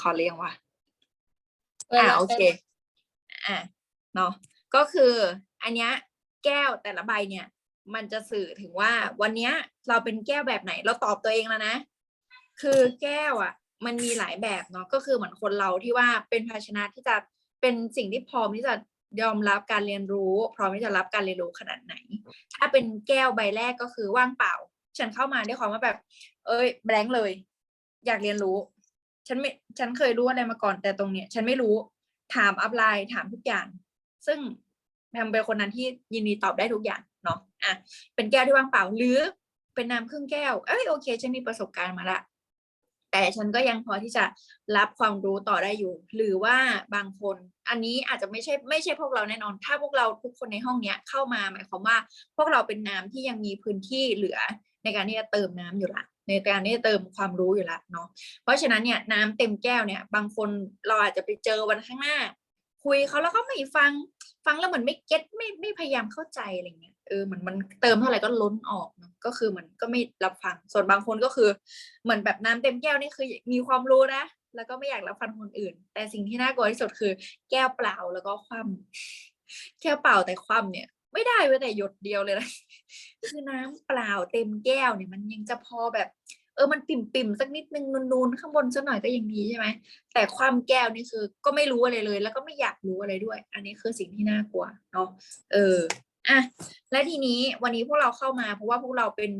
ขอเรียงว่ะเวอ่าลาโอเคอ่าเนาะก็คืออันเนี้ยแก้วแต่ละใบเนี่ย มันจะสื่อถึงว่าวันเนี้ยเราเป็นแก้วแบบไหน เราตอบตัวเองแล้วนะ คือแก้วอะ มันมีหลายแบบเนาะก็คือเหมือนคนเราที่ว่าเป็นภาชนะที่จะเป็นสิ่งที่พร้อมที่จะยอมรับการเรียนรู้ พร้อมที่จะรับการเรียนรู้ขนาดไหน ถ้าเป็นแก้วใบแรกก็คือว่างเปล่า ฉันเข้ามาด้วยความว่าแบบ เอ้ยแบงค์เลย อยากเรียนรู้ ฉันไม่ฉันเคยรู้อะไรมาก่อนแต่ตรงเนี้ย ฉันไม่รู้ถามอัพไลน์ถามทุกอย่าง ซึ่งแพมเป็นคนนั้นที่ยินดีตอบได้ทุกอย่างเนาะอะเป็นแก้วที่ว่างเปล่าหรือเป็นน้ำครึ่งแก้ว เอ้ยโอเค ฉันมีประสบการณ์มาละ แต่ฉันก็ยังพอที่จะรับความรู้ต่อได้อยู่ หรือว่าบางคน อันนี้อาจจะไม่ใช่ไม่ใช่พวกเราแน่นอน ถ้าพวกเราทุกคนในห้องเนี้ยเข้ามาหมายความว่า พวกเราเป็นน้ำที่ยังมีพื้นที่เหลือในการที่จะเติมน้ำอยู่ละ ในการที่เติมความรู้อยู่และเนาะเพราะฉะนั้นเนี่ยน้ำเต็มแก้วเนี่ย บางคนเราอาจจะไปเจอวันข้างหน้า คุยเขาแล้วก็ไม่ฟัง ฟังแล้วเหมือนไม่เก็ตไม่ไม่พยายามเข้าใจอะไรเงี้ยเออเหมือนมันเติมเท่าไหร่ก็ล้นออกก็คือมันก็ไม่รับฟัง ส่วนบางคนก็คือ เหมือนแบบน้ำเต็มแก้วนี่คือมีความรู้นะแล้วก็ไม่อยากรับฟังคนอื่น แต่สิ่งที่น่ากลัวที่สุดคือ แก้วเปล่าแล้วก็คว่ำแก้วเปล่าแต่คว่ำเนี่ย ไม่ได้แม้แต่หยดเดียวเลยนะ คือน้ำเปล่าเต็มแก้วเนี่ยมันยังจะพอแบบ เออมันปิ่มปิ่มๆสักนิดนึงนูนๆข้างบนสักหน่อยก็ยังดีใช่ไหมแต่ความแก้วนี่คือ ก็ไม่รู้อะไรเลย แล้วก็ไม่อยากรู้อะไรด้วย อันนี้คือสิ่งที่น่ากลัวเนาะเอออะและทีนี้วันนี้พวกเราเข้ามา เพราะว่าพวกเราเป็น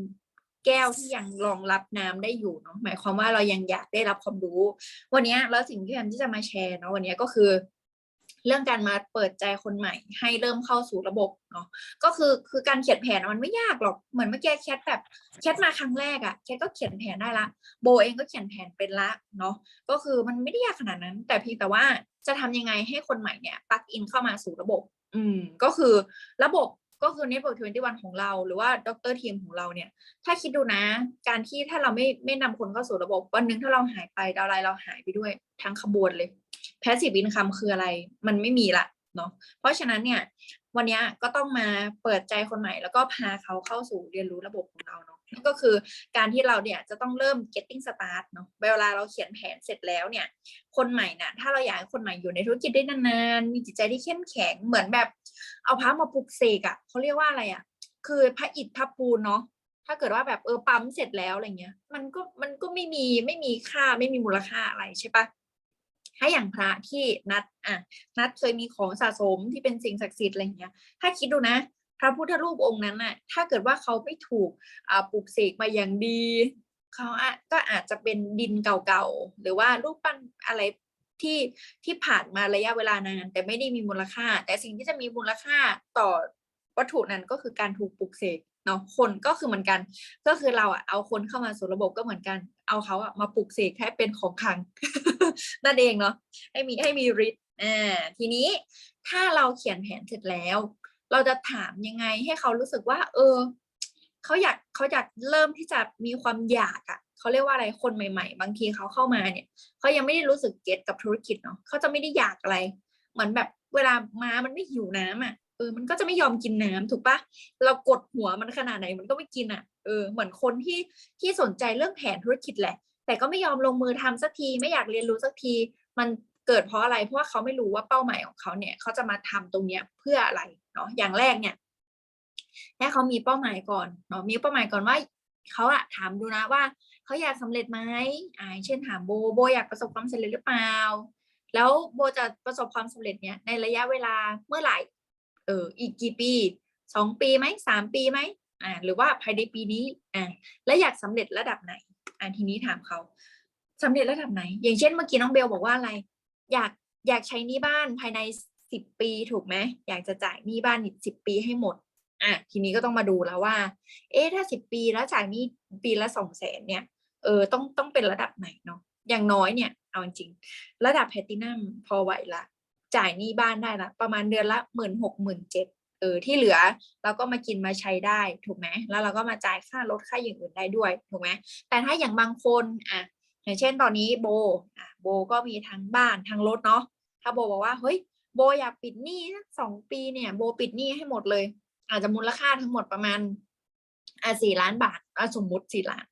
แก้วที่ยังรองรับน้ำได้อยู่เนาะหมายความว่าเรายังอยากได้รับความรู้ วันนี้แล้วสิ่งที่แอมที่จะมาแชร์เนาะวันนี้ก็คือ เรื่องการมาเปิดใจคนใหม่ ให้เริ่มเข้าสู่ระบบเนาะก็คือคือการเขียนแผนมันไม่ยากหรอกเหมือนเมื่อกี้แคทแบบแคทมาครั้งแรกอะแคทก็เขียนแผนได้ละโบเองก็เขียนแผนเป็นละเนาะก็คือมันไม่ได้ยากขนาดนั้น แต่เพียงแต่ว่าจะทำยังไงให้คนใหม่เนี่ยปักอินเข้ามาสู่ระบบ อืมก็คือระบบก็คือ Network 21 ของเรา หรือว่าดรทีมของเราเนี่ย ถ้าคิดดูนะ การที่ถ้าเราไม่ไม่นำคนเข้าสู่ระบบ วันหนึงถ้าเราหายไปดาวไลน์เราหายไปด้วยทั้งขบวนเลย แพสซีฟอินคัมคืออะไร มันไม่มีละเนาะเพราะฉะนั้นเนี่ย วันนี้ก็ต้องมาเปิดใจคนใหม่ แล้วก็พาเขาเข้าสู่เรียนรู้ระบบของเราเนาะนั่นก็คือการที่เราเนี่ยจะต้องเริ่ม getting start เนาะเวลาเราเขียนแผนเสร็จแล้วเนี่ย คนใหม่น่ะถ้าเราอยากให้คนใหม่อยู่ในธุรกิจได้นานๆมีจิตใจที่เข้มแข็งเหมือนแบบ เอาพระมาปลุกเสกอะเขาเรียกว่าอะไรอะคือพระอิฐพระปูนเนาะถ้าเกิดว่าแบบเออปั๊มเสร็จแล้วอะไรเงี้ย มันก็มันก็ไม่มีไม่มีค่าไม่มีมูลค่าอะไรใช่ปะ ถ้าอย่างพระที่นัดอะนัดเคยมีของสะสมที่เป็นสิ่งศักดิ์สิทธิ์อะไรอย่างเงี้ย ถ้าคิดดูนะ พระพุทธรูปองค์นั้นน่ะ ถ้าเกิดว่าเขาไม่ถูกปลูกเสกมาอย่างดีเขาอะก็อาจจะเป็นดินเก่าๆ หรือว่ารูปปั้นอะไรที่ที่ผ่านมาระยะเวลานานแต่ไม่ได้มีมูลค่า แต่สิ่งที่จะมีมูลค่าต่อวัตถุนั้นก็คือการถูกปลูกเสกเนาะคนก็คือเหมือนกัน ก็คือเราอะเอาคนเข้ามาสู่ระบบก็เหมือนกัน เอาเขาอะมาปลูกเสกให้เป็นของขัง นั่นเองเนาะให้มีให้มีฤทธิ์อ่าทีนี้ถ้าเราเขียนแผนเสร็จแล้ว เราจะถามยังไงให้เขารู้สึกว่า เออเขาอยากเขาอยากเริ่มที่จะมีความอยากอะเขาเรียกว่าอะไรคนใหม่ ๆ บางทีเขาเข้ามาเนี่ยเขายังไม่ได้รู้สึกเก็ตกับธุรกิจเนาะเขาจะไม่ได้อยากอะไร เหมือนแบบเวลาม้ามันไม่หิวน้ำอะ ออมันก็จะไม่ยอมกินน้ำถูกปะเรากดหัวมันขนาดไหนมันก็ไม่กินอะเออเหมือนคนที่ที่สนใจเรื่องแผนธุรกิจแหละ แต่ก็ไม่ยอมลงมือทำสักทีไม่อยากเรียนรู้สักที มันเกิดเพราะอะไรเพราะว่าเขาไม่รู้ว่าเป้าหมายของเขาเนี่ยเขาจะมาทำตรงเนี้ยเพื่ออะไรเนาะอย่างแรกเนี่ยให้เขามีเป้าหมายก่อนเนาะมีเป้าหมายก่อนว่าเขาอะถามดูนะว่าเขาอยากสำเร็จไหมอ่าเช่นถามโบโบอยากประสบความสำเร็จหรือเปล่า แล้วโบจะประสบความสำเร็จเนี่ยในระยะเวลาเมื่อไหร่ เอออีกกี่ปีสองปีไหมสามปีไหมอ่าหรือว่าภายในปีนี้อ่าและอยากสำเร็จระดับไหนอ่าทีนี้ถามเขาสำเร็จระดับไหน อย่างเช่นเมื่อกี้น้องเบลบอกว่าอะไร อยากอยากใช้หนี้บ้านภายในสิบปีถูกไหมอยากจะจ่ายหนี้บ้านอีกสิบปีให้หมดอะทีนี้ก็ต้องมาดูแล้วว่า เอ๊ะถ้าสิบปีแล้วจ่ายหนี้ปีละสองแสนเนี่ยเออต้องต้องเป็นระดับไหนเนาะอย่างน้อยเนี่ยเอาจริง ระดับแพลตินัมพอไหวละ จ่ายหนี้บ้านได้ละประมาณเดือนละหมื่นหกหมื่นเจ็ดเออที่เหลือเราก็มากินมาใช้ได้ถูกไหมแล้วเราก็มาจ่ายค่ารถค่าอย่างอื่นได้ด้วยถูกไหมแต่ถ้าอย่างบางคนอะอย่างเช่นตอนนี้โบอะโบก็มีทั้งบ้านทั้งรถเนาะถ้าโบบอกว่าเฮ้ยโบอยากปิดหนี้สองปีเนี่ยโบปิดหนี้ให้หมดเลย อาจจะมูลค่าทั้งหมดประมาณอะสี่ล้านบาทอะสมมุติสี่ล้าน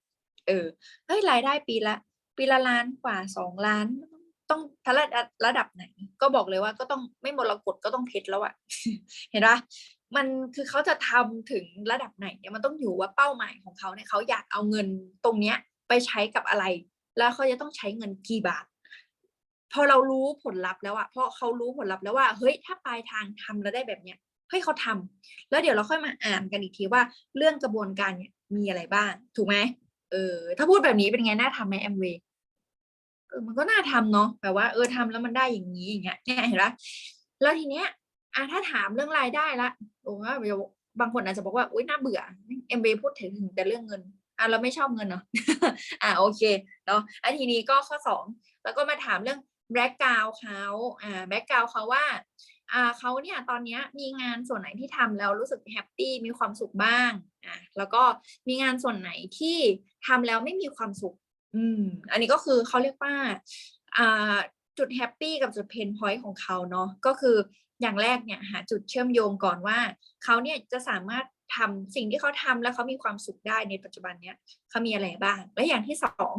เออเฮ้ยรายได้ปีละปีละล้านกว่าสองล้าน ถ้าระระดับไหน ก็บอกเลยว่าก็ต้องไม่มรกตก็ต้องเพชรแล้วอะเห็นปะมันคือเขาจะทำถึงระดับไหนเนี่ยมันต้องอยู่ว่าเป้าหมายของเขาเนี่ยเขาอยากเอาเงินตรงเนี้ยไปใช้กับอะไร แล้วเขาจะต้องใช้เงินกี่บาท พอเรารู้ผลลัพธ์แล้วอะเพราะเขารู้ผลลัพธ์แล้วว่าเฮ้ยถ้าปลายทางทำแล้วได้แบบเนี้ยเฮ้ยเขาทำแล้วเดี๋ยวเราค่อยมาอ่านกันอีกทีว่าเรื่องกระบวนการเนี่ยมีอะไรบ้าง ถูกไหมเออถ้าพูดแบบนี้เป็นไงน่าทำไหมแอมเวย์ เออมันก็น่าทำเนาะแบบว่าเออทำแล้วมันได้อย่างนี้อย่างเงี้ยเนี่ยเห็นปะแล้วทีเนี้ยอะถ้าถามเรื่องรายได้ละโอ้ว่าบางคนอาจจะบอกว่าอุ้ยน่าเบื่อเอ็มเพูดถึงแต่เรื่องเงินอะเราไม่ชอบเงินเนาะอะโอเคเนาะอันทีนี้ก็ข้อสองแล้วก็มาถามเรื่องแบ็กกราวเขาอ่าแบ็กกราวเขาว่าอ่าเขาเนี่ยตอนเนี้ยมีงานส่วนไหนที่ทำแล้วรู้สึกแฮปปี้มีความสุขบ้างอ่าแล้วก็มีงานส่วนไหนที่ทำแล้วไม่มีความสุข อืม อันนี้ก็คือเขาเรียกว่าอ่าจุดแฮปปี้กับจุดเพนพอยต์ของเขาเนาะก็คืออย่างแรกเนี่ยหาจุดเชื่อมโยงก่อนว่าเขาเนี่ยจะสามารถทำสิ่งที่เขาทำแล้วเขามีความสุขได้ในปัจจุบันเนี้ยเขามีอะไรบ้าง และอย่างที่สอง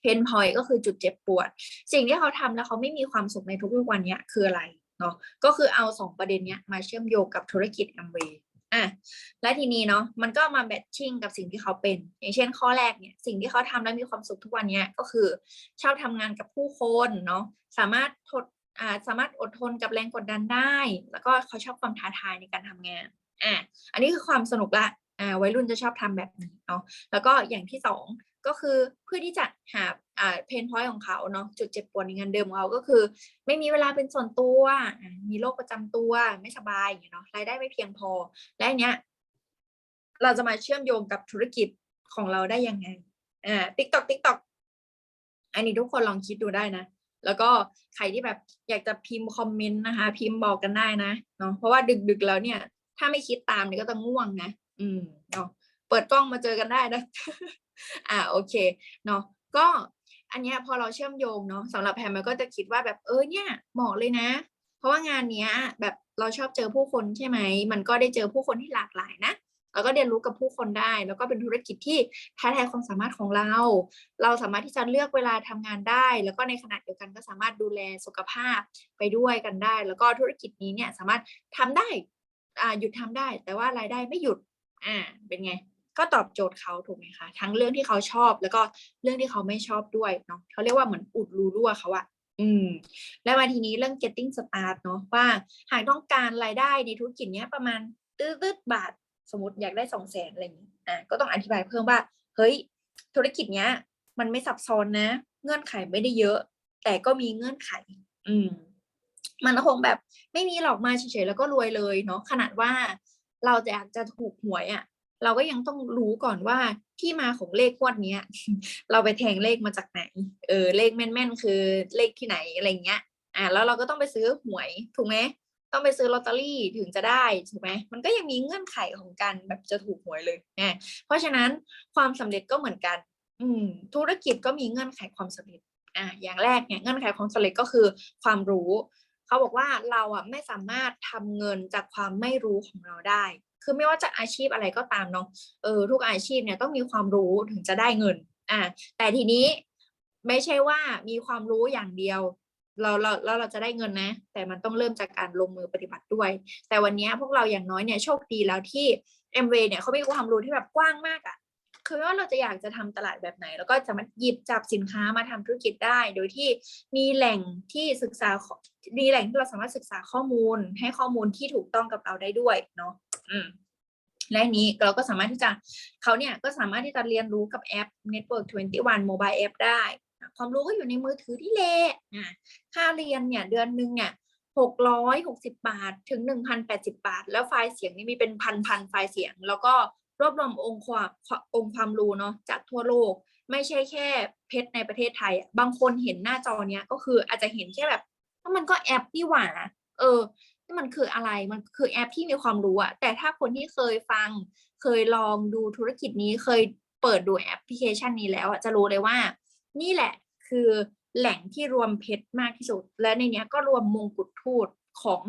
เพนพอยต์ก็คือจุดเจ็บปวด สิ่งที่เขาทำแล้วเขาไม่มีความสุขในทุกๆวันเนี้ยคืออะไรเนาะก็คือเอาสองประเด็นเนี้ยมาเชื่อมโยงกับธุรกิจ a m w a y อะและทีนี้เนาะมันก็มาแบทชิ่งกับสิ่งที่เขาเป็น อย่างเช่นข้อแรกเนี่ยสิ่งที่เขาทำแล้วมีความสุขทุกวันเนี้ยก็คือชอบทำงานกับผู้คนเนาะสามารถทดอ่าสามารถอดทนกับแรงกดดันได้ แล้วก็เขาชอบความท้าทายในการทำงานอะอันนี้คือความสนุกละอ่าวัยรุ่นจะชอบทำแบบนี้เนาะแล้วก็อย่างที่สองก็คือเพื่อที่จะหา อ่าเพนพอยต์ของเขาเนาะจุดเจ็บปวดในงานเดิมของเขาก็คือ ไม่มีเวลาเป็นส่วนตัว มีโรคประจำตัวไม่สบายอย่างเนาะรายได้ไม่เพียงพอ และเนี้ย เราจะมาเชื่อมโยงกับธุรกิจของเราได้ยังไงอ่าติ๊กตอกติ๊กตอกอันนี้ทุกคนลองคิดดูได้นะแล้วก็ใครที่แบบอยากจะพิมพ์คอมเมนต์นะคะ พิมพ์บอกกันได้นะเนาะเพราะว่าดึกๆแล้วเนี่ย ถ้าไม่คิดตามเนี่ยก็จะง่วงนะ อืมเนาะเปิดกล้องมาเจอกันได้นะ อ่าโอเคเนาะก็ อันเนี้ยพอเราเชื่อมโยงเนาะสำหรับแพมมันก็จะคิดว่าแบบเออเนี่ยเหมาะเลยนะ เพราะว่างานเนี้ยแบบเราชอบเจอผู้คนใช่ไหม มันก็ได้เจอผู้คนที่หลากหลายนะแล้วก็เรียนรู้กับผู้คนได้ แล้วก็เป็นธุรกิจที่ท้าทายความสามารถของเรา เราสามารถที่จะเลือกเวลาทำงานได้ แล้วก็ในขณะเดียวกันก็สามารถดูแลสุขภาพไปด้วยกันได้ แล้วก็ธุรกิจนี้เนี่ยสามารถทำได้อ่าหยุดทำได้ แต่ว่ารายได้ไม่หยุดอ่าเป็นไง ก็ตอบโจทย์เขาถูกไหมคะ ทั้งเรื่องที่เขาชอบแล้วก็เรื่องที่เขาไม่ชอบด้วยเนาะเขาเรียกว่าเหมือนอุดรูรั่วเขาอะอืม แล้วมาทีนี้เรื่อง getting start เนาะว่าหากต้องการรายได้ในธุรกิจเนี้ยประมาณตืดๆบาทสมมติอยากได้สองแสนอะไรอย่างนี้อะก็ต้องอธิบายเพิ่มว่า เฮ้ย ธุรกิจเนี้ย มันไม่ซับซ้อนนะ เงื่อนไขไม่ได้เยอะ แต่ก็มีเงื่อนไข อืม มันคงแบบไม่มีหรอกมาเฉยๆแล้วก็รวยเลยเนาะขนาดว่าเราจะอยากจะถูกหวยอะ่ะ เราก็ยังต้องรู้ก่อนว่าที่มาของเลขงวดเนี้ยเราไปแทงเลขมาจากไหน เออเลขแม่นๆ คือเลขที่ไหนอะไรเงี้ย อ่าแล้วเราก็ต้องไปซื้อหวยถูกไหมต้องไปซื้อลอตเตอรี่ถึงจะได้ถูกไหมมันก็ยังมีเงื่อนไขของการแบบจะถูกหวยเลยอ่าเพราะฉะนั้นความสำเร็จก็เหมือนกัน อืม ธุรกิจก็มีเงื่อนไขความสำเร็จ อ่าอย่างแรกเนี่ยเงื่อนไขความสำเร็จก็คือความรู้ เขาบอกว่าเราอะไม่สามารถทำเงินจากความไม่รู้ของเราได้ คือไม่ว่าจะอาชีพอะไรก็ตามเนาะเออทุกอาชีพเนี่ยต้องมีความรู้ถึงจะได้เงินอ่าแต่ทีนี้ไม่ใช่ว่ามีความรู้อย่างเดียวเราเราแล้วเราจะได้เงินนะ แต่มันต้องเริ่มจากการลงมือปฏิบัติด้วย แต่วันนี้พวกเราอย่างน้อยเนี่ยโชคดีแล้วที่ m w เนี่ยเขามีความรู้ที่แบบกว้างมากอะ่ะคือว่าเราจะอยากจะทำตลาดแบบไหน แล้วก็จะมาหยิบจับสินค้ามาทำธุรกิจได้ โดยที่มีแหล่งที่ศึกษา มีแหล่งที่เราสามารถศึกษาข้อมูล ให้ข้อมูลที่ถูกต้องกับเราได้ด้วยเนาะ อืมและนี้เราก็สามารถที่จะเขาเนี่ยก็สามารถที่จะเรียนรู้กับแอป Network 21 Mobile App ได้ ความรู้ก็อยู่ในมือถือที่เละอะค่าเรียนเนี่ยเดือนหนึ่งเนี่ยหกร้อยหกสิบาทถึงหนึ่งพันแปดสิบาท แล้วไฟล์เสียงนี่มีเป็นพันพันไฟล์เสียง แล้วก็รวบรวมองค์ความองค์ความรู้เนาะจากทั่วโลก ไม่ใช่แค่เพชรในประเทศไทย บางคนเห็นหน้าจอเนี้ยก็คืออาจจะเห็นแค่แบบมันก็แอปนี่หว่าเออ มันคืออะไรมันคือแอปที่มีความรู้อะแต่ถ้าคนที่เคยฟัง เคยลองดูธุรกิจนี้เคยเปิดดูแอปพลิเคชันนี้แล้วอะจะรู้เลยว่า นี่แหละคือแหล่งที่รวมเพชรมากที่สุด และในนี้ก็รวมมงกุฎทูตของ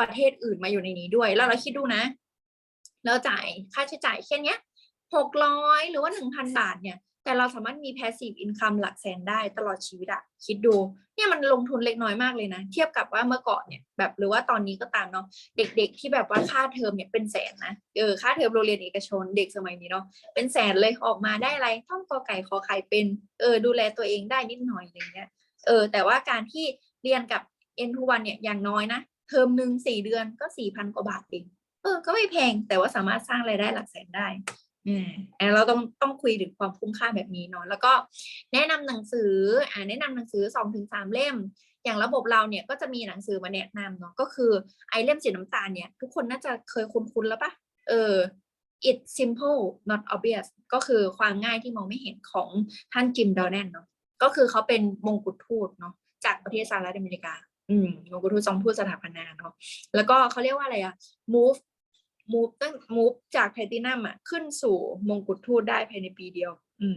ประเทศอื่นมาอยู่ในนี้ด้วย แล้วเราคิดดูนะแล้วจ่ายค่าใช้จ่ายแค่เนี้ยหกร้อยหรือว่าหนึ่งพันบาทเนี่ย แต่เราสามารถมี passive income หลักแสนได้ตลอดชีวิตอะคิดดู เนี่ยมันลงทุนเล็กน้อยมากเลยนะ เทียบกับว่าเมื่อก่อนเนี่ยแบบหรือว่าตอนนี้ก็ตามเนาะเด็กๆที่แบบว่าค่าเทอมเนี่ยเป็นแสนนะเออค่าเทอมโรงเรียนเอกชนเด็กสมัยนี้เนาะเป็นแสนเลยออกมาได้อะไรท่องกอไก่ขอไข่เป็นเออดูแลตัวเองได้นิดหน่อยอะไรเงี้ยเออแต่ว่าการที่เรียนกับ N21 เนี่ยอย่างน้อยนะเทอมหนึ่งสี่เดือนก็สี่พันกว่าบาทเองเออก็ไม่แพงแต่ว่าสามารถสร้างรายได้หลักแสนได้ อืมอ่าเราต้องต้องคุยถึงความคุ้มค่าแบบนี้เนาะแล้วก็แนะนำหนังสืออ่าแนะนำหนังสือสองถึงสามเล่ม อย่างระบบเราเนี่ยก็จะมีหนังสือมาแนะนำเนาะก็คือไอเล่มสีน้ำตาลเนี่ย ทุกคนน่าจะเคยคุ้นๆแล้วปะเออ it simple not obvious ก็คือความง่ายที่มองไม่เห็นของท่านจิมดอแนนเนาะก็คือเขาเป็นมงกุฎทูตเนาะจากประเทศสหรัฐอเมริกา อืมมงกุฎทูตทรงทูตสถาปนาเนาะแล้วก็เขาเรียกว่าอะไรอะ move move ตั้ง move จากแพลตินัมอะขึ้นสู่มงกุฎทูตได้ภายในปีเดียว อืม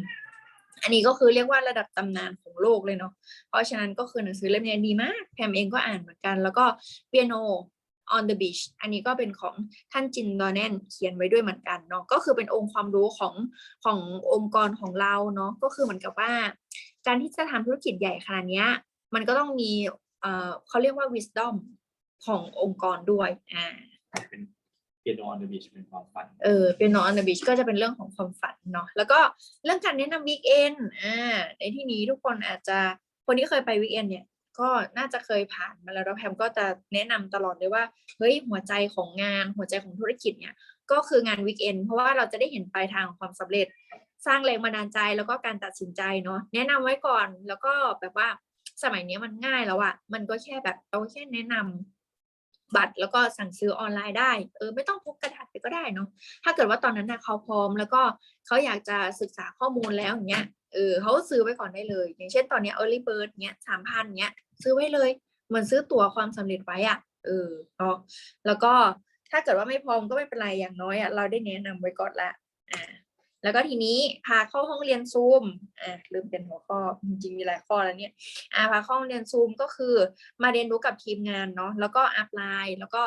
อันนี้ก็คือเรียกว่าระดับตำนานของโลกเลยเนาะ เพราะฉะนั้นก็คือหนังสือเล่มนี้ดีมาก แพมเองก็อ่านเหมือนกัน แล้วก็ piano on the beach อันนี้ก็เป็นของท่านจินดอแนนเขียนไว้ด้วยเหมือนกันเนาะ ก็คือเป็นองค์ความรู้ของขององค์กรของเราเนาะ ก็คือเหมือนกับว่า การที่จะทำธุรกิจใหญ่ขนาดเนี้ยมันก็ต้องมี เอ่อเขาเรียกว่า wisdom ขององค์กรด้วย อ่า เป็น ปียโนออนเดอะบีชเป็นความฝัน เออเป็นนอนเดอะบีชก็จะเป็นเรื่องของความฝันเนาะแล้วก็เรื่องการแนะนำวีคเอนอ่าในที่นี้ทุกคนอาจจะคนที่เคยไปวีคเอนเนี่ย ก็น่าจะเคยผ่านมาแล้วแล้วแพมก็จะแนะนำตลอดเลยว่าเฮ้ยหัวใจของงานหัวใจของธุรกิจเนี่ย ก็คืองานวีคเอนเพราะว่าเราจะได้เห็นปลายทางของความสำเร็จ สร้างแรงบันดาลใจแล้วก็การตัดสินใจเนาะแนะนำไว้ก่อนแล้วก็แบบว่าสมัยนี้มันง่ายแล้วอะมันก็แค่แบบเราแค่แนะนำ บัตรแล้วก็สั่งซื้อออนไลน์ได้ เออไม่ต้องพกกระดาษไปก็ได้เนาะ ถ้าเกิดว่าตอนนั้นนะเขาพร้อมแล้วก็เขาอยากจะศึกษาข้อมูลแล้วอย่างเงี้ย เออเขาซื้อไว้ก่อนได้เลย อย่างเช่นตอนเนี้ย early bird เนี้ยสามพันเนี้ยซื้อไว้เลย เหมือนซื้อตั๋วความสำเร็จไว้อะเออเนาะ แล้วก็ถ้าเกิดว่าไม่พร้อมก็ไม่เป็นไรอย่างน้อยอะเราได้แนะนำไว้ก่อนละ แล้วก็ทีนี้พาเข้าห้องเรียนซูมอ่าลืมเป็นหัวข้อจริงๆมีหลายข้อแล้วเนี่ยอ่าพาเข้าห้องเรียนซูมก็คือมาเรียนรู้กับทีมงานเนาะแล้วก็อัพไลน์แล้วก็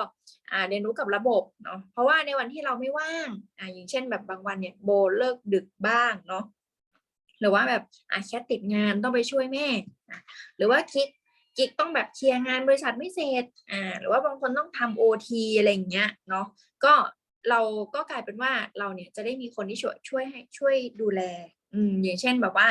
อ่าเรียนรู้กับระบบเนาะเพราะว่าในวันที่เราไม่ว่างอ่าอย่างเช่นแบบบางวันเนี่ยโบเลิกดึกบ้างเนาะหรือว่าแบบอะแค่ติดงานต้องไปช่วยแม่หรือว่าคิดกิกต้องแบบเคลียร์งานบริษัทไม่เสร็จอ่าหรือว่าบางคนต้องทำโอทีอะไรอย่างเงี้ยเนาะก็ เราก็กลายเป็นว่าเราเนี่ยจะได้มีคนที่ช่วยช่วยให้ช่วยดูแล อืมอย่างเช่นแบบว่า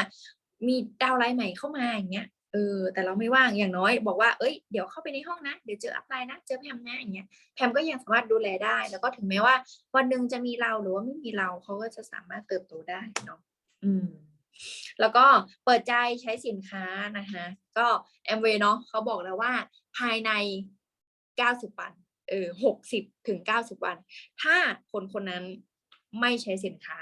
มีดาวไลน์ใหม่เข้ามาอย่างเงี้ยเออแต่เราไม่ว่างอย่างน้อยบอกว่าเอ้ยเดี๋ยวเข้าไปในห้องนะ เดี๋ยวเจออัพไลน์นะ เจอแพมนะอย่างเงี้ยแพมก็ยังสามารถดูแลได้ แล้วก็ถึงแม้ว่า วันหนึ่งจะมีเราหรือว่าไม่มีเราเขาก็จะสามารถเติบโตได้เนาะอืม แล้วก็เปิดใจใช้สินค้านะคะ ก็แอมเวเนาะเขาบอกแล้วว่าภายใน 90 วัน เออ60ถึง90วัน ถ้าคนคนนั้นไม่ใช้สินค้า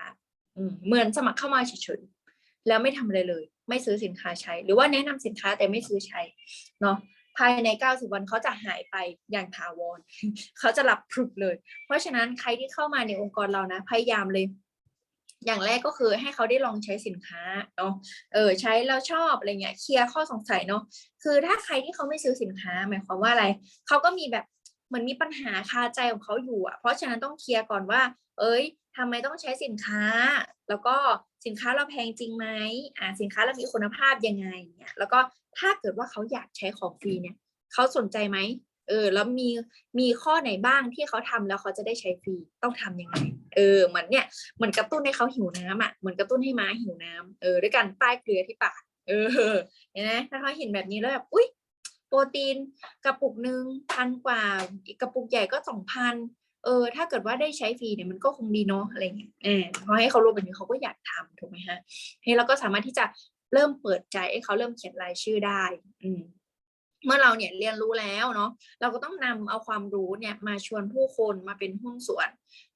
เหมือนสมัครเข้ามาเฉยๆแล้วไม่ทำอะไรเลย ไม่ซื้อสินค้าใช้ หรือว่าแนะนำสินค้าแต่ไม่ซื้อใช้เนาะภายใน 90 วันเขาจะหายไปอย่างถาวรเขาจะหลับพรึบเลย เพราะฉะนั้นใครที่เข้ามาในองค์กรเรานะ พยายามเลย อย่างแรกก็คือให้เขาได้ลองใช้สินค้าเนาะ เออใช้แล้วชอบอะไรเงี้ย เคลียร์ข้อสงสัยเนาะ คือถ้าใครที่เขาไม่ซื้อสินค้า หมายความว่าอะไร เขาก็มีแบบ เหมือนมีปัญหาคาใจของเขาอยู่อะเพราะฉะนั้นต้องเคลียร์ก่อนว่า เอ้ยทำไมต้องใช้สินค้า แล้วก็สินค้าเราแพงจริงไหมอ่าสินค้าเรามีคุณภาพยังไงเนี่ยแล้วก็ถ้าเกิดว่าเขาอยากใช้ของฟรีเนี่ยเขาสนใจไหมเออแล้วมีมีข้อไหนบ้างที่เขาทำแล้วเขาจะได้ใช้ฟรีต้องทำยังไง เออเหมือนเนี่ยเหมือนกระตุ้นให้เขาหิวน้ำอะเหมือนกระตุ้นให้ม้าหิวน้ำเออด้วยการป้ายเกลือที่ปากเออเห็นไหมถ้าเขาเห็นแบบนี้แล้วแบบอุ้ย โปรตีนกระปุกหนึ่งพันกว่า อีกกระปุกใหญ่ก็สองพันเออถ้าเกิดว่าได้ใช้ฟรีเนี่ยมันก็คงดีเนาะอะไรเงี้ยเออพอให้เขารู้แบบนี้เขาก็อยากทำถูกไหมฮะให้เราก็สามารถที่จะเริ่มเปิดใจให้เขาเริ่มเขียนรายชื่อได้ อืมเมื่อเราเนี่ยเรียนรู้แล้วเนาะเราก็ต้องนำเอาความรู้เนี่ยมาชวนผู้คนมาเป็นหุ้นส่วน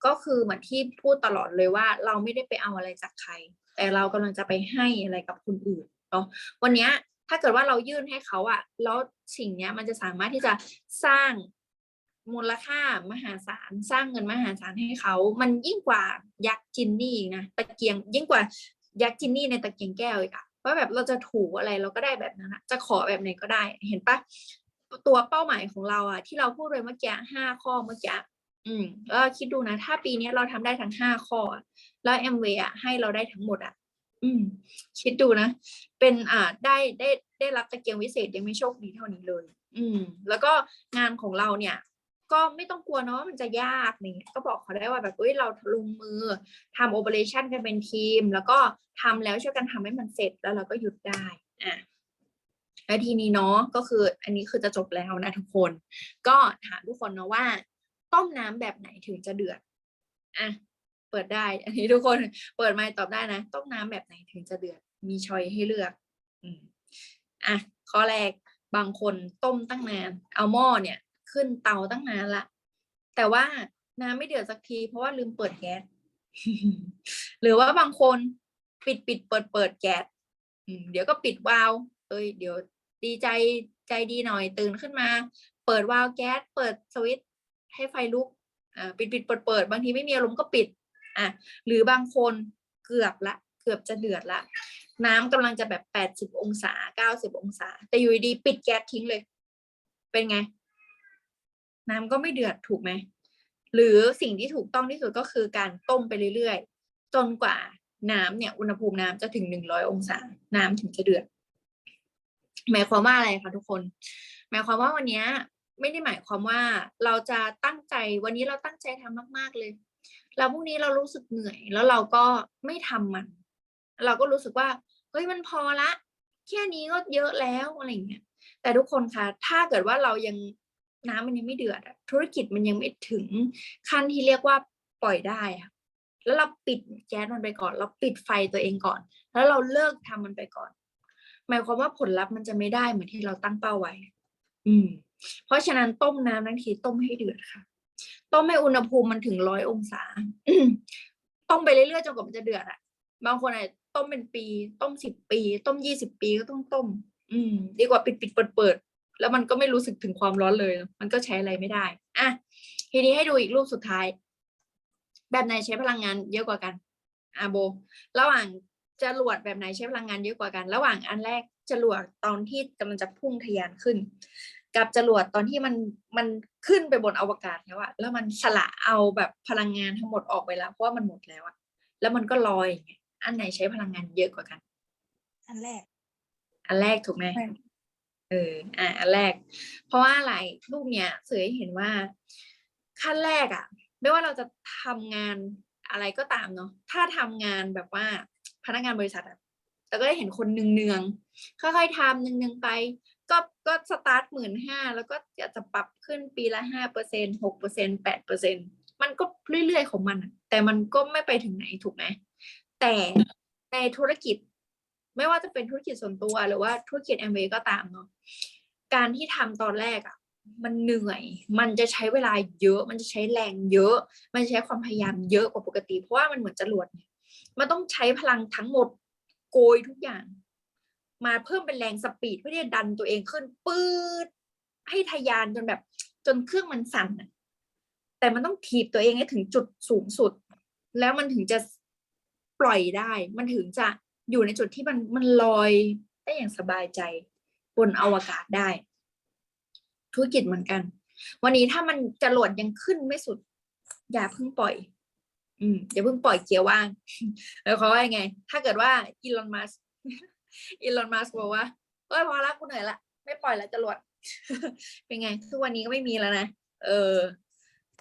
ก็คือเหมือนที่พูดตลอดเลยว่า เราไม่ได้ไปเอาอะไรจากใคร แต่เรากำลังจะไปให้อะไรกับคนอื่นเนาะวันเนี้ย ถ้าเกิดว่าเรายื่นให้เขาอะแล้วสิ่งเนี้ยมันจะสามารถที่จะสร้างมูลค่ามหาศาลสร้างเงินมหาศาลให้เขา มันยิ่งกว่ายักษ์จินนี่นะตะเกียง ยิ่งกว่ายักษ์จินนี่ในตะเกียงแก้วอีกอะว่าแบบเราจะถูอะไรเราก็ได้แบบนั้นอะจะขอแบบไหนก็ได้ เห็นปะตัวเป้าหมายของเราอะที่เราพูดไปเมื่อกี้ห้าข้อเมื่อกี้อืมแล้วคิดดูนะ ถ้าปีนี้เราทำได้ทั้งห้าข้อ แล้วแอมเวย์อะให้เราได้ทั้งหมดอะ อืม คิดดูนะ เป็นอ่าได้ได้ได้รับตะเกียงวิเศษยังไม่โชคดีเท่านี้เลย อืม แล้วก็งานของเราเนี่ย ก็ไม่ต้องกลัวเนาะว่ามันจะยากนี่ก็บอกเขาได้ว่าแบบเอ้ยเราลงมือทำโอเปอเรชันกันเป็นทีม แล้วก็ทำแล้วช่วยกันทำให้มันเสร็จแล้วเราก็หยุดได้อะแล้วทีนี้เนาะก็คืออันนี้คือจะจบแล้วนะทุกคน ก็ถามทุกคนเนาะว่า ต้มน้ำแบบไหนถึงจะเดือดอะ เปิดได้ อันนี้ทุกคนเปิดไมค์ตอบได้นะ ต้มน้ำแบบไหนถึงจะเดือด มีชอยให้เลือก อืมอะข้อแรกบางคนต้มตั้งนาน เอาหม้อเนี่ย ขึ้นเตาตั้งนานละ แต่ว่าน้ำไม่เดือดสักที เพราะว่าลืมเปิดแก๊ส หรือว่าบางคนปิดปิดเปิดเปิดแก๊สเดี๋ยวก็ปิดวาล์วเอ้ยเดี๋ยวดีใจใจดีหน่อยตื่นขึ้นมา เปิดวาล์วแก๊สเปิดสวิตช์ให้ไฟลุกอ่าปิดปิดเปิดเปิดบางทีไม่มีอารมณ์ก็ปิด อะหรือบางคนเกือบละเกือบจะเดือดละ น้ำกำลังจะแบบแปดสิบองศาเก้าสิบองศา แต่อยู่ดีปิดแก๊สทิ้งเลย เป็นไง น้ำก็ไม่เดือดถูกไหมหรือสิ่งที่ถูกต้องที่สุดก็คือการต้มไปเรื่อยๆ จนกว่าน้ำเนี่ยอุณหภูมิน้ำจะถึงหนึ่งร้อยองศา น้ำถึงจะเดือดหมายความว่าอะไรคะทุกคน หมายความว่าวันนี้ไม่ได้หมายความว่าเราจะตั้งใจวันนี้เราตั้งใจทำมาก ๆเลย แล้วพรุ่งนี้เรารู้สึกเหนื่อย แล้วเราก็ไม่ทำมัน เราก็รู้สึกว่าเฮ้ยมันพอละ แค่นี้ก็เยอะแล้วอะไรอย่างเงี้ยแต่ทุกคนคะถ้าเกิดว่าเรายังน้ำมันยังไม่เดือดธุรกิจมันยังไม่ถึงขั้นที่เรียกว่าปล่อยได้อะแล้วเราปิดแก๊สมันไปก่อน เราปิดไฟตัวเองก่อน แล้วเราเลิกทำมันไปก่อน หมายความว่าผลลัพธ์มันจะไม่ได้เหมือนที่เราตั้งเป้าไว้ อืม เพราะฉะนั้นต้มน้ำทั้งทีต้มให้เดือดค่ะ ต้มให้อุณหภูมิมันถึงร้อยองศา ต้มไปเรื่อยๆจนกว่ามันจะเดือดอะบางคนอาจจะต้มเป็นปี ต้มสิบปี ต้มยี่สิบปีก็ต้องต้ม อืม ดีกว่าปิดปิดเปิดเปิดแล้วมันก็ไม่รู้สึกถึงความร้อนเลย มันก็ใช้อะไรไม่ได้ อะ ทีนี้ให้ดูอีกรูปสุดท้าย แบบไหนใช้พลังงานเยอะกว่ากันอาโบ ระหว่างจรวดแบบไหนใช้พลังงานเยอะกว่ากัน ระหว่างอันแรกจรวดตอนที่กำลังจะพุ่งทะยานขึ้น กับจรวดตอนที่มันมันขึ้นไปบนอวกาศแล้วอะแล้วมันสละเอาแบบพลังงานทั้งหมดออกไปแล้วเพราะว่ามันหมดแล้วอะแล้วมันก็ลอยอย่างเงี้ยอันไหนใช้พลังงานเยอะกว่ากัน อันแรก อันแรกถูกไหมใช่เอออะอันแรก เพราะว่าอะไรรูปเนี้ยสื่อให้เห็นว่าขั้นแรกอะไม่ว่าเราจะทำงานอะไรก็ตามเนาะถ้าทำงานแบบว่าพนักงานบริษัทอะแต่ก็ได้เห็นคนเนืองๆค่อยๆทำเนืองๆไป ก็ก็สตาร์ทหมื่นห้าแล้วก็อยากจะปรับขึ้นปีละห้าเปอร์เซ็นหกเปอร์เซ็นแปดเปอร์เซ็นมันก็เรื่อยๆของมัน แต่มันก็ไม่ไปถึงไหนถูกไหมแต่ในธุรกิจ ไม่ว่าจะเป็นธุรกิจส่วนตัวหรือว่าธุรกิจแอมเวก็ตามเนาะการที่ทำตอนแรกอะ่ะ มันเหนื่อย มันจะใช้เวลาเยอะ มันจะใช้แรงเยอะ มันใช้ความพยายามเยอะกว่าปกติ เพราะว่ามันเหมือนจรวดเนี่ยมันต้องใช้พลังทั้งหมดโกยทุกอย่าง มาเพิ่มเป็นแรงสปีดเพื่อที่จะดันตัวเองขึ้นปื๊ดให้ทะยานจนแบบ จนเครื่องมันสั่นอะแต่มันต้องถีบตัวเองให้ถึงจุดสูงสุด แล้วมันถึงจะปล่อยได้ มันถึงจะอยู่ในจุดที่มันมันลอยได้อย่างสบายใจบนอวกาศได้ ธุรกิจเหมือนกัน วันนี้ถ้ามันจรวดยังขึ้นไม่สุด อย่าเพิ่งปล่อย อืมอย่าเพิ่งปล่อยเกียร์ว่างแล้วเขาว่ายังไง ถ้าเกิดว่าอีลอนมัส อีลอนมัสบอกว่าเอ้ยพอละกูเหนื่อยละ ไม่ปล่อยละจรวด เป็นไง ทุกวันนี้ก็ไม่มีแล้วนะ เออ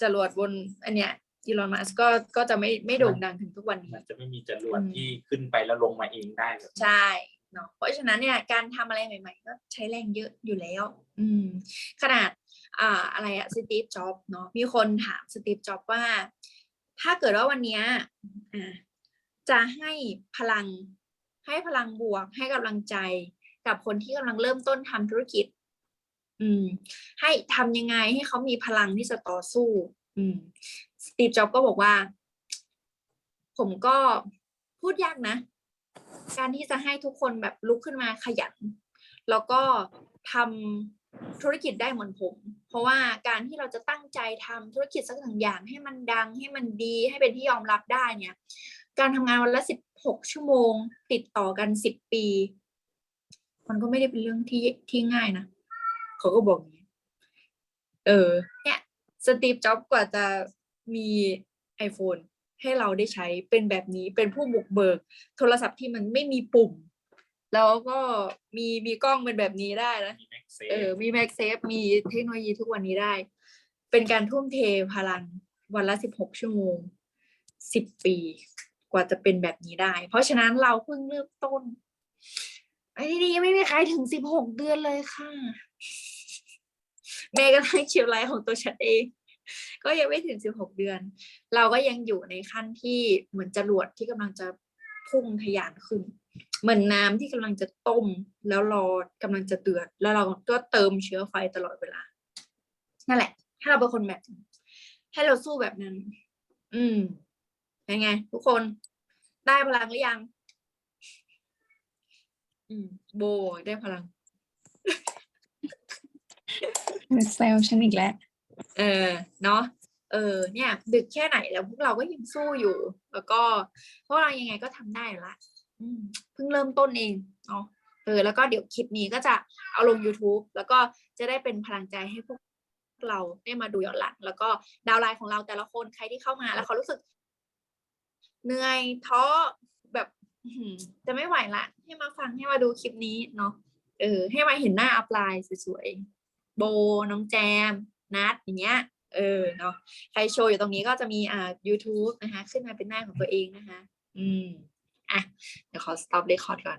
จรวดบนอันเนี้ยอีลอนมัสก็ก็จะไม่ไม่โด่งดังถึงทุกวันนี้ มันจะไม่มีจรวดอืมที่ขึ้นไปแล้วลงมาเองได้แบบใช่เนาะเพราะฉะนั้นเนี่ยการทำอะไรใหม่ ๆ ก็ใช้แรงเยอะอยู่แล้ว อืม ขนาดอ่าอะไรอะสตีฟจ็อบเนาะมีคนถามสตีฟจ็อบว่า ถ้าเกิดว่าวันเนี้ยอ่าจะให้พลัง ให้พลังบวก ให้กำลังใจกับคนที่กำลังเริ่มต้นทำธุรกิจ อืม ให้ทำยังไงให้เขามีพลังที่จะต่อสู้ อืมสตีฟจ็อบก็บอกว่า ผมก็พูดยากนะ การที่จะให้ทุกคนแบบลุกขึ้นมาขยัน แล้วก็ทำธุรกิจได้เหมือนผม เพราะว่าการที่เราจะตั้งใจทำธุรกิจสักหนึ่งอย่างให้มันดังให้มันดีให้เป็นที่ยอมรับได้เนี่ย การทำงานวันละสิบหกชั่วโมง ติดต่อกันสิบปี มันก็ไม่ได้เป็นเรื่องที่ที่ง่ายนะเขาก็บอกอย่างนี้เออ เนี่ยสตีฟจ็อบกว่าจะมี iPhone ให้เราได้ใช้เป็นแบบนี้เป็นผู้บุกเบิก โทรศัพท์ที่มันไม่มีปุ่ม แล้วก็มีมีกล้องเป็นแบบนี้ได้นะเออมีแม็กเซเออมี m a g s a f e มีเทคโนโลยีทุกวันนี้ได้ เป็นการทุ่มเทพลังวันละสิบหกชั่วโมงสิบปี กว่าจะเป็นแบบนี้ได้ เพราะฉะนั้นเราเพิ่งเริ่มต้นไอ้นี่ยังไม่มีใครถึงสิบหกเดือนเลยค่ะแม่ก็ทั้งคิวไลฟ์ของตัวฉันเอง ก็ยังไม่ถึงสิบหกเดือน เราก็ยังอยู่ในขั้นที่เหมือนจรวดที่กำลังจะพุ่งทะยานขึ้น เหมือนน้ำที่กำลังจะต้ม แล้วรอกำลังจะเดือด แล้วเราก็เติมเชื้อไฟตลอดเวลา นั่นแหละ ถ้าเราเป็นคนแบบ ให้เราสู้แบบนั้น อืม เป็นไง ทุกคนได้พลังหรือยัง อืม โบได้พลังแซวฉันอีกแล้ว เออ เนาะเออ เนี่ย ดึกแค่ไหนแล้วพวกเราก็ยังสู้อยู่ แล้วก็พวกเรายังไงก็ทำได้อยู่ละอืมเพิ่งเริ่มต้นเองเนาะเออ แล้วก็เดี๋ยวคลิปนี้ก็จะเอาลง YouTube แล้วก็จะได้เป็นพลังใจให้พวกเราได้มาดูย้อนหลัง แล้วก็ดาวน์ไลน์ของเราแต่ละคนใครที่เข้ามาแล้วเขารู้สึก เหนื่อยท้อแบบจะไม่ไหวละให้มาฟังให้มาดูคลิปนี้เนาะเออ ให้มาเห็นหน้าอัพไลน์สวยๆโบน้องแจม นัดอย่างเงี้ยเออเนาะใครโชว์อยู่ตรงนี้ก็จะมีอ่า YouTube นะคะ ขึ้นมาเป็นหน้าของตัวเองนะคะ อืม อะ เดี๋ยวขอ stop record ก่อน